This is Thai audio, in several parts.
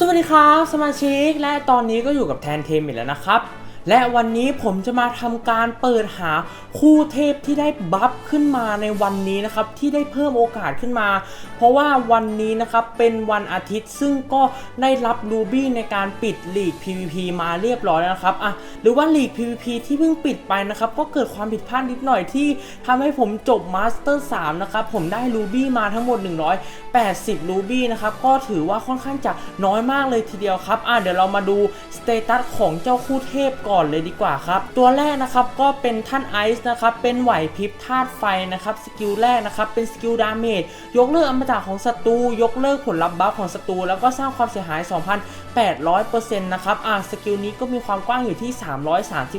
สวัสดีครับ สมาชิกและตอนนี้ก็อยู่กับแทนเทมอีกแล้วนะครับ และวันนี้ผมจะมาทำการเปิดหาคู่เทพที่ได้บัฟขึ้นมาในวันนี้นะครับที่ได้เพิ่มโอกาสขึ้นมา เพราะว่าวันนี้นะครับเป็นวันอาทิตย์ซึ่งก็ได้รับรูบี้ในการปิดลีก PVP มาเรียบร้อยแล้วนะครับอะหรือว่าลีก PVP ที่เพิ่งปิดไปนะครับก็เกิดความผิดพลาดนิดหน่อยที่ทำให้ผมจบมาสเตอร์3นะครับผมได้รูบี้มาทั้งหมด 180รูบี้นะครับก็ถือว่าค่อนข้างจะน้อยมากเลยทีเดียวครับอะเดี๋ยวเรามาดูสเตตัสของเจ้าคู่เทพก่อนเลยดีกว่าครับ ตัวแรกนะครับก็เป็นท่านไอซ์นะครับ เป็นไหวพริบธาตุไฟนะครับ สกิลแรกนะครับ เป็นสกิลดาเมจ ยกเลิกอมตะของศัตรู ยกเลิกผลลัพธ์บัฟของศัตรู แล้วก็สร้างความเสียหาย 2,800%นะครับ อะสกิลนี้ก็มีความกว้างอยู่ที่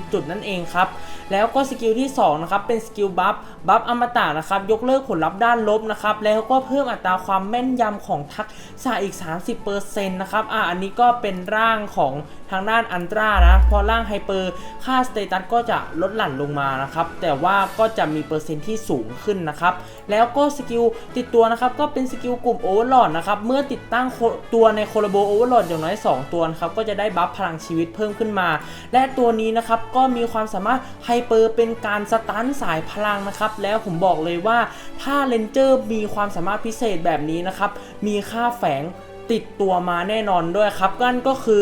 330 จุดนั่นเองครับ แล้วก็สกิลที่2นะครับ เป็นสกิลบัฟ บัฟอมตะนะครับ ยกเลิกผลลัพธ์ด้านลบนะครับ แล้วก็เพิ่มอัตราความแม่นยำของทักษะอีก 30%นะครับ อะอันนี้ก็เป็นร่างของทางด้านอันตรานะ พอร่างไฮเปอร์ ค่าสเตตัสก็จะลดหลั่นลงมานะครับ แต่ว่าก็จะมีเปอร์เซ็นต์ที่สูงขึ้นนะครับ แล้วก็สกิลติดตัวนะครับ ก็เป็นสกิลกลุ่มโอเวอร์ลอดนะครับ เมื่อติดตั้งตัวในโคลาโบโอเวอร์ลอดอย่างน้อย 2 ตัวนะครับ ก็จะได้บัฟพลังชีวิตเพิ่มขึ้นมา และตัวนี้นะครับ ก็มีความสามารถไฮเปอร์เป็นการสตันสายพลังนะครับ แล้วผมบอกเลยว่าถ้าเลนเจอร์มีความสามารถพิเศษแบบนี้นะครับ มีค่าแฝงติดตัวมาแน่นอนด้วยครับนั่นก็คือ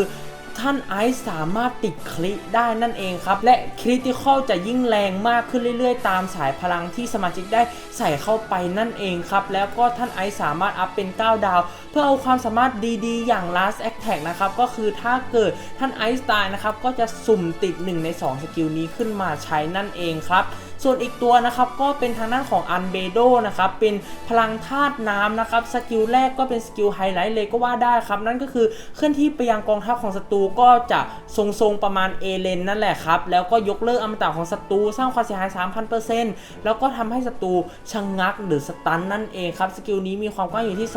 ท่านไอซ์สามารถติดคลิได้นั่นเองครับ และคริติคอลจะยิ่งแรงมากขึ้นเรื่อยๆ ตามสายพลังที่สมาชิกได้ใส่เข้าไปนั่นเองครับ แล้วก็ท่านไอซ์สามารถอัพเป็น 9 ดาว เพื่อเอาความสามารถดีๆ อย่าง last attack นะครับ ก็คือถ้าเกิดท่านไอซ์ตายนะครับ ก็จะสุ่มติด 1 ใน 2 สกิลนี้ขึ้นมาใช้นั่นเองครับ ส่วนอีกตัวนะครับก็เป็นทางด้านของอันเบโดนะครับเป็นพลังธาตุน้ำนะครับสกิลแรกก็เป็นสกิลไฮไลท์เลยก็ว่าได้ครับ นั่นก็คือเคลื่อนที่ไปยังกองทัพของศัตรูก็จะทรงๆประมาณเอเลนนั่นแหละครับ แล้วก็ยกเลิกอมตะของศัตรูสร้างความเสียหาย 3,000%แล้วก็ทำให้ศัตรูชะงงักหรือสตันนั่นเองครับสกิลนี้มีความกว้างอยู่ที่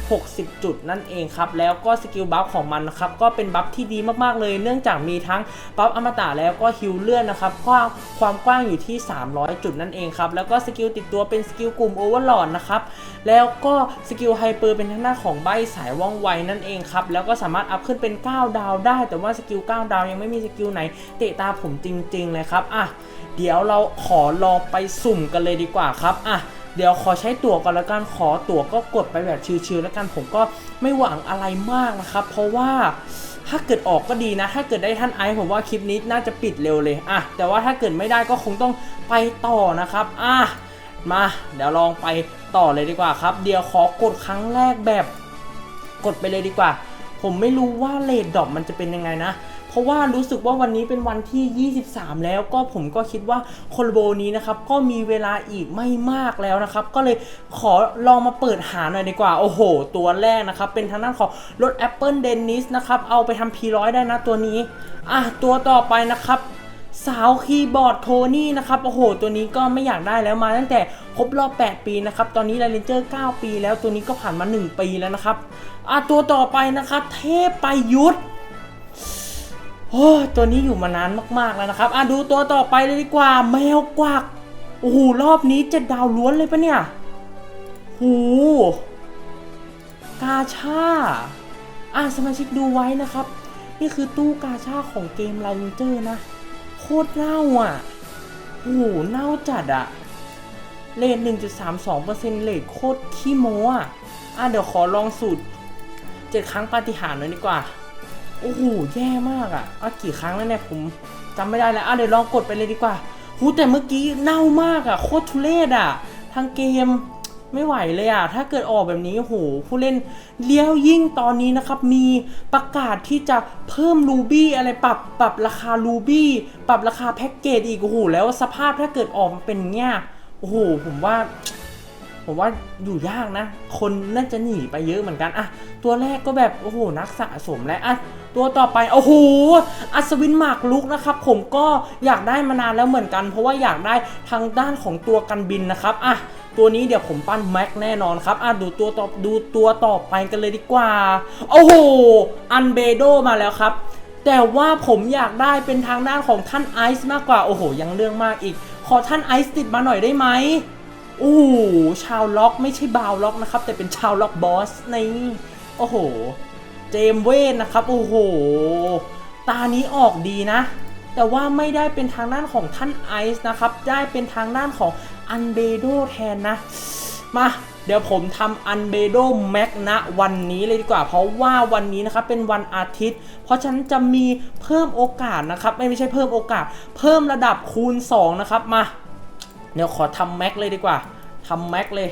260 จุดนั่นเองครับแล้วก็สกิลบัฟของมันนะครับก็เป็นบัฟที่ดีมากๆเลย เนื่องจากมีทั้งบัฟอมตะแล้วก็ฮิลเลื่อนนะครับกว้างความกว้างอยู่ที่300 จุดนั่นเองครับ แล้วก็สกิลติดตัวเป็นสกิลกลุ่มโอเวอร์ลอดนะครับ แล้วก็สกิลไฮเปอร์เป็นทางด้าของใบสายว่องไวนั่นเองครับ แล้วก็สามารถอัพขึ้นเป็น 9 ดาวได้ แต่ว่าสกิล 9 ดาวยังไม่มีสกิลไหนเตะตาผมจริงๆเลยครับ อะ เดี๋ยวเราขอลองไปสุ่มกันเลยดีกว่าครับ อะเดี๋ยวขอใช้ตั๋วก่อนละกัน ขอตั๋วก็กดไปแบบชิวๆแล้วกัน ผมก็ไม่หวังอะไรมากนะครับ เพราะว่า ถ้าเกิดออกก็ดีนะ ถ้าเกิดได้ท่านไอซ์ผมว่าคลิปนี้น่าจะปิดเร็วเลยอะแต่ว่าถ้าเกิดไม่ได้ก็คงต้องไปต่อนะครับอะมาเดี๋ยวลองไปต่อเลยดีกว่าครับ เดี๋ยวขอกดครั้งแรกแบบ กดไปเลยดีกว่า ผมไม่รู้ว่าเลดดอปมันจะเป็นยังไงนะ เพราะว่ารู้สึกว่าวันนี้เป็นวันที่ 23 แล้วก็ผมก็คิดว่าโคลโบนี้นะครับก็มีเวลาอีกไม่มากแล้วนะครับก็เลยขอลองมาเปิดหาหน่อยดีกว่าโอ้โห ตัวแรกนะครับเป็นทางด้านของรถ Apple Dennis นะครับเอาไปทำ P100 ได้นะตัวนี้อะตัวต่อไปนะครับสาวคีย์บอร์ดโทนี่นะครับโอ้โห ตัวนี้ก็ไม่อยากได้แล้วมาตั้งแต่ครบรอบ 8 ปีนะครับ ตอนนี้ไลเลนเจอร์ 9 ปีแล้วตัวนี้ก็ผ่านมา 1 ปีแล้วนะครับอะตัวต่อไปนะครับ เทพไประยุทธ์ โอ้ตัวนี้อยู่มานานมากๆแล้วนะครับอะดูตัวต่อไปเลยดีกว่า แมวกวักโอ้โหรอบนี้จ็ดาวล้วนเลยปะเนี่ยโหกาชาอะสมาชิกดูไว้นะครับ นี่คือตู้กาชาของเกมไลเลนเจอร์นะ โคตรเน่าอะโอ้โหเน่าจัดอะเลท1.32%เลทโคตรขี้โม้อะอะเดี๋ยวขอลองสูตรเจ็ดครั้งปาฏิหาริย์หน่อยดีกว่า โอ้โหแย่มากอะอะกี่ครั้งแล้วเนี่ยผมจำไม่ได้แล้วอะเดี๋ยวลองกดไปเลยดีกว่าหูแต่เมื่อกี้เน่ามากอะโคตรทุเรศอะทางเกมไม่ไหวเลยอะถ้าเกิดออกแบบนี้โอ้โห ผู้เล่นเลี้ยวยิ่งตอนนี้นะครับ มีประกาศที่จะเพิ่มรูบี้อะไรปรับปรับราคารูบี้ปรับราคาแพ็กเกจอีกโอ้โหแล้วสภาพถ้าเกิดออกมาเป็นเงี้ยโอ้โหผมว่า ผมว่าอยู่ยากนะ คนน่าจะหนีไปเยอะเหมือนกันอะตัวแรกก็แบบโอ้โหนักสะสมแล้วอะตัวต่อไปโอ้โหอัศวินหมากลุกนะครับ ผมก็อยากได้มานานแล้วเหมือนกัน เพราะว่าอยากได้ทางด้านของตัวกันบินนะครับอะตัวนี้เดี๋ยวผมปั้นแม็กแน่นอนครับอะดูตัวต่อดูตัวต่อไปกันเลยดีกว่า โอ้โห อันเบโดมาแล้วครับ แต่ว่าผมอยากได้เป็นทางด้านของท่านไอซ์มากกว่า โอ้โห ยังเรื่องมากอีก ขอท่านไอซ์ติดมาหน่อยได้ไหม โอ้ชาวล็อกไม่ใช่บาวล็อกนะครับ แต่เป็นชาวล็อกบอสในโอ้โห เจมเวทนะครับ โอ้โห ตานี้ออกดีนะ แต่ว่าไม่ได้เป็นทางด้านของท่านไอซ์นะครับ ได้เป็นทางด้านของอันเบโดแทนนะ มาเดี๋ยวผมทำอันเบโดแม็กนะวันนี้เลยดีกว่า เพราะว่าวันนี้นะครับเป็นวันอาทิตย์ เพราะฉะนั้นจะมีเพิ่มโอกาสนะครับ ไม่ไม่ใช่เพิ่มโอกาส เพิ่มระดับคูณ 2 นะครับมา เดี๋ยวขอทำแม็กเลยดีกว่าทำแม็กเลย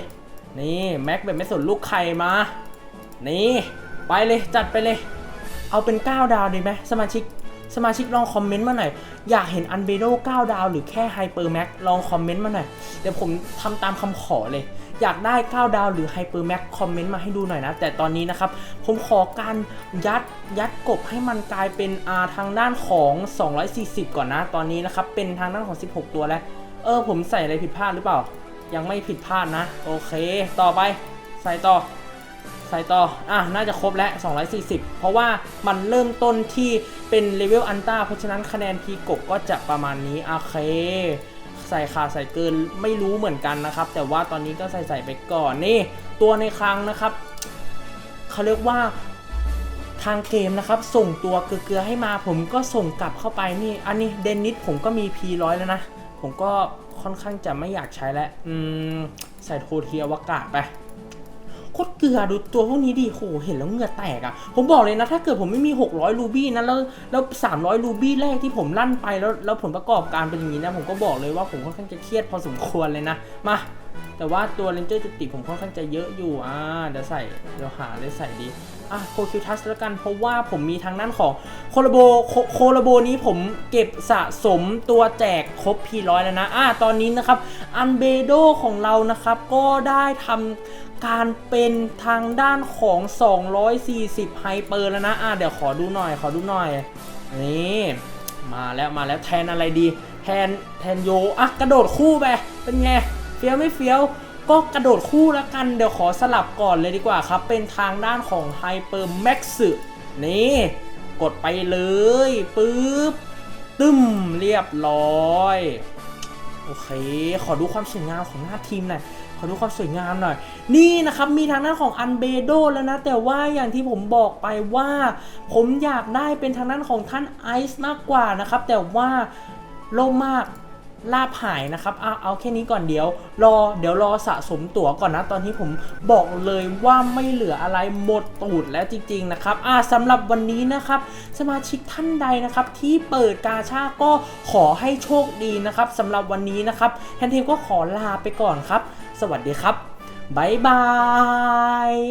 นี่แม็กแบบไม่สนลูกใครมา นี่ไปเลยจัดไปเลย เอาเป็น 9 ดาวดีไหมสมาชิกสมาชิกลองคอมเมนต์มาหน่อย อยากเห็นอันเบโด9ดาวหรือแค่ไฮเปอร์แม็กลองคอมเมนต์มาหน่อย เดี๋ยวผมทำตามคำขอเลย อยากได้ 9 ดาวหรือไฮเปอร์แม็กคอมเมนต์มาให้ดูหน่อยนะ แต่ตอนนี้นะครับ ผมขอการยัดยัดกบให้มันกลายเป็นอาทางด้านของ 240 ก่อนนะ ตอนนี้นะครับ เป็นทางด้านของ 16 ตัวแล้ว เออผมใส่อะไรผิดพลาดหรือเปล่า ยังไม่ผิดพลาดนะ โอเค ต่อไปใส่ต่อ ใส่ต่อ อะ น่าจะครบแล้ว 240 เพราะว่ามันเริ่มต้นที่เป็นเลเวลอันต้าเพราะฉะนั้นคะแนนพีกบก็จะประมาณนี้ โอเค ใส่ขาดใส่เกินไม่รู้เหมือนกันนะครับ แต่ว่าตอนนี้ก็ใส่ใส่ไปก่อนนี่ ตัวในครั้งนะครับเขาเรียกว่าทางเกมนะครับ ส่งตัวเกลือให้มาผมก็ส่งกลับเข้าไปนี่ อันนี้เดนนิสผมก็มี P100 แล้วนะ ผมก็ค่อนข้างจะไม่อยากใช้แล้วอืมใส่โทเทียวกาศไปโคตรเกลือดูตัวพวกนี้ดิโหเห็นแล้วเหงื่อแตกอะ่ะ ผมบอกเลยนะ ถ้าเกิดผมไม่มี 600 รูบี้นะแล้วแล้ว300 รูบี้แรกที่ผมลั่นไปแล้วแล้วผลประกอบการเป็นอย่างนี้นะ ผมก็บอกเลยว่าผมค่อนข้างจะเครียดพอสมควรเลยนะ มา แต่ว่าตัวเลนเจอร์จุติผมค่อนข้างจะเยอะอยู่อ่าเดี๋ยวใส่เดี๋ยวหาเลยใส่ดีอะโคคิวทัสแล้วกันเพราะว่าผมมีทางด้านของโคลาโบโคโลาโบนี้ผมเก็บสะสมตัวแจกครบพีร้อยแล้วนะอ่าตอนนี้นะครับอันเบโดของเรานะครับก็ได้ทำการเป็นทางด้านของ 240ไฮเปอร์แล้วนะอ่าเดี๋ยวขอดูหน่อยขอดูหน่อยนี่มาแล้วมาแล้วแทนอะไรดี แทนแทนโยอะกระโดดคู่ไปเป็นไง ฟี้ยวไม่เฟี้ยวก็กระโดดคู่แล้วกัน เดี๋ยวขอสลับก่อนเลยดีกว่าครับ เป็นทางด้านของ Hyper Max นี่ กดไปเลยปึ๊บ ตึ้มเรียบร้อย โอเค ขอดูความสวยงามของหน้าทีมหน่อยขอดูความสวยงามหน่อย นี่นะครับ มีทางด้านของอันเบโดแล้วนะ แต่ว่าอย่างที่ผมบอกไปว่า ผมอยากได้เป็นทางด้านของท่านไอซ์มากกว่านะครับ แต่ว่าโล่งมาก ลาบหายนะครับเอาเอาแค่นี้ก่อนเดี๋ยว รอเดี๋ยวรอสะสมตั๋วก่อนนะ ตอนนี้ผมบอกเลยว่าไม่เหลืออะไรหมดตูดแล้วจริง ๆ นะครับอ่าสำหรับวันนี้นะครับ สมาชิกท่านใดนะครับ ที่เปิดกาชาก็ขอให้โชคดีนะครับสำหรับวันนี้นะครับแทนเทมก็ขอลาไปก่อนครับ สวัสดีครับบ๊ายบาย